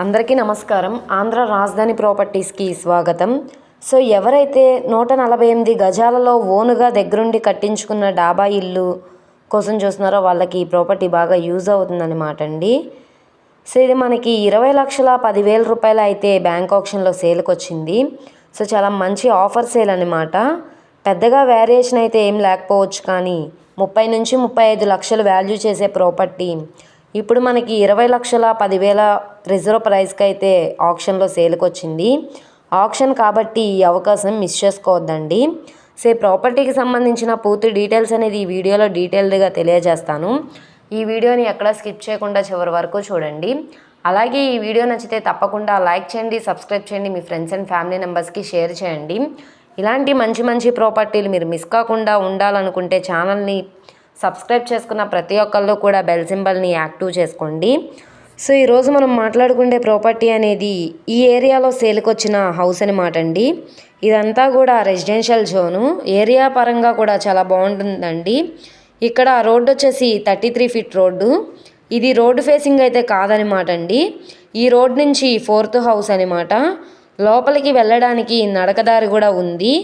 అందరికీ నమస్కారం. ఆంధ్ర రాజధాని ప్రాపర్టీస్కి స్వాగతం. సో ఎవరైతే నూట నలభై ఎనిమిది గజాలలో ఓనుగా దగ్గరుండి కట్టించుకున్న డాబా ఇల్లు కోసం చూస్తున్నారో వాళ్ళకి ఈ ప్రాపర్టీ బాగా యూజ్ అవుతుందన్నమాట అండి. సో ఇది మనకి ఇరవై లక్షల పదివేల రూపాయలు అయితే బ్యాంక్ ఆప్షన్లో సేల్కి వచ్చింది సో చాలా మంచి ఆఫర్ సేల్ అనమాట పెద్దగా వేరియేషన్ అయితే ఏం లేకపోవచ్చు కానీ ముప్పై నుంచి ముప్పై ఐదు లక్షలు వాల్యూ చేసే ప్రాపర్టీ ఇప్పుడు మనకి ఇరవై లక్షల పదివేల రిజర్వ్ ప్రైస్కి అయితే ఆప్షన్లో సేల్కి వచ్చింది ఆప్షన్ కాబట్టి ఈ అవకాశం మిస్ చేసుకోవద్దండి. సే ప్రాపర్టీకి సంబంధించిన పూర్తి డీటెయిల్స్ అనేది ఈ వీడియోలో డీటెయిల్డ్గా తెలియజేస్తాను. ఈ వీడియోని ఎక్కడ స్కిప్ చేయకుండా చివరి వరకు చూడండి. అలాగే ఈ వీడియో నచ్చితే తప్పకుండా లైక్ చేయండి సబ్స్క్రైబ్ చేయండి మీ ఫ్రెండ్స్ అండ్ ఫ్యామిలీ మెంబర్స్కి షేర్ చేయండి. ఇలాంటి మంచి మంచి ప్రాపర్టీలు మీరు మిస్ కాకుండా ఉండాలనుకుంటే ఛానల్ని సబ్స్క్రైబ్ చేసుకున్న ప్రతి ఒక్కళ్ళు కూడా బెల్ సింబల్ని యాక్టివ్ చేసుకోండి. సో ఈరోజు మనం మాట్లాడుకునే ప్రాపర్టీ అనేది ఈ ఏరియాలో సేల్కి వచ్చిన హౌస్ అనమాట అండి. ఇదంతా కూడా రెసిడెన్షియల్ జోను. ఏరియా పరంగా కూడా చాలా బాగుంటుందండి. ఇక్కడ రోడ్డు వచ్చేసి థర్టీ త్రీ ఫీట్ రోడ్డు. ఇది రోడ్డు ఫేసింగ్ అయితే కాదనమాట అండి. ఈ రోడ్ నుంచి ఫోర్త్ హౌస్ అనమాట లోపలికి వెళ్ళడానికి నడకదారి కూడా ఉంది.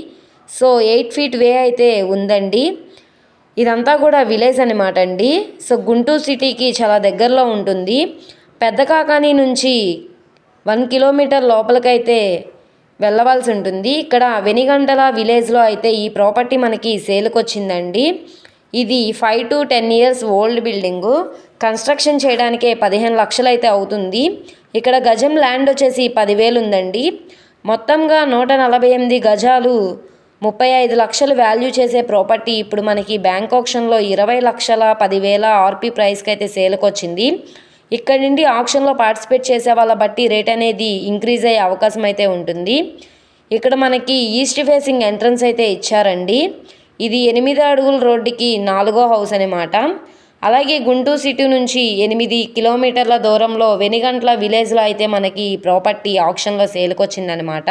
సో ఎయిట్ ఫీట్ వే అయితే ఉందండి. ఇదంతా కూడా విలేజ్ అనమాట అండి. సో గుంటూరు సిటీకి చాలా దగ్గరలో ఉంటుంది. పెద్ద కాకాని నుంచి వన్ కిలోమీటర్ లోపలికైతే వెళ్ళవలసి ఉంటుంది. ఇక్కడ వెనిగంటల విలేజ్లో అయితే ఈ ప్రాపర్టీ మనకి సేల్కి వచ్చిందండి ఇది five to ten years old building. Construction చేయడానికే పదిహేను లక్షలు అయితే అవుతుంది. ఇక్కడ గజం ల్యాండ్ వచ్చేసి పదివేలు ఉందండి. మొత్తంగా నూట నలభై ఎనిమిది గజాలు ముప్పై ఐదు లక్షలు వాల్యూ చేసే ప్రాపర్టీ ఇప్పుడు మనకి బ్యాంక్ ఆప్షన్లో ఇరవై లక్షల పదివేల ఆర్పీ ప్రైస్కి అయితే సేల్కి వచ్చింది ఇక్కడ నుండి ఆప్షన్లో పార్టిసిపేట్ చేసే వాళ్ళ బట్టి రేట్ అనేది ఇంక్రీజ్ అయ్యే అవకాశం అయితే ఉంటుంది. ఇక్కడ మనకి ఈస్ట్ ఫేసింగ్ ఎంట్రన్స్ అయితే ఇచ్చారండి. ఇది ఎనిమిది అడుగుల రోడ్డుకి నాలుగో హౌస్ అనమాట అలాగే గుంటూరు సిటీ నుంచి ఎనిమిది కిలోమీటర్ల దూరంలో వెనిగంట్ల విలేజ్లో అయితే మనకి ప్రాపర్టీ ఆప్షన్లో సేల్కి వచ్చిందనమాట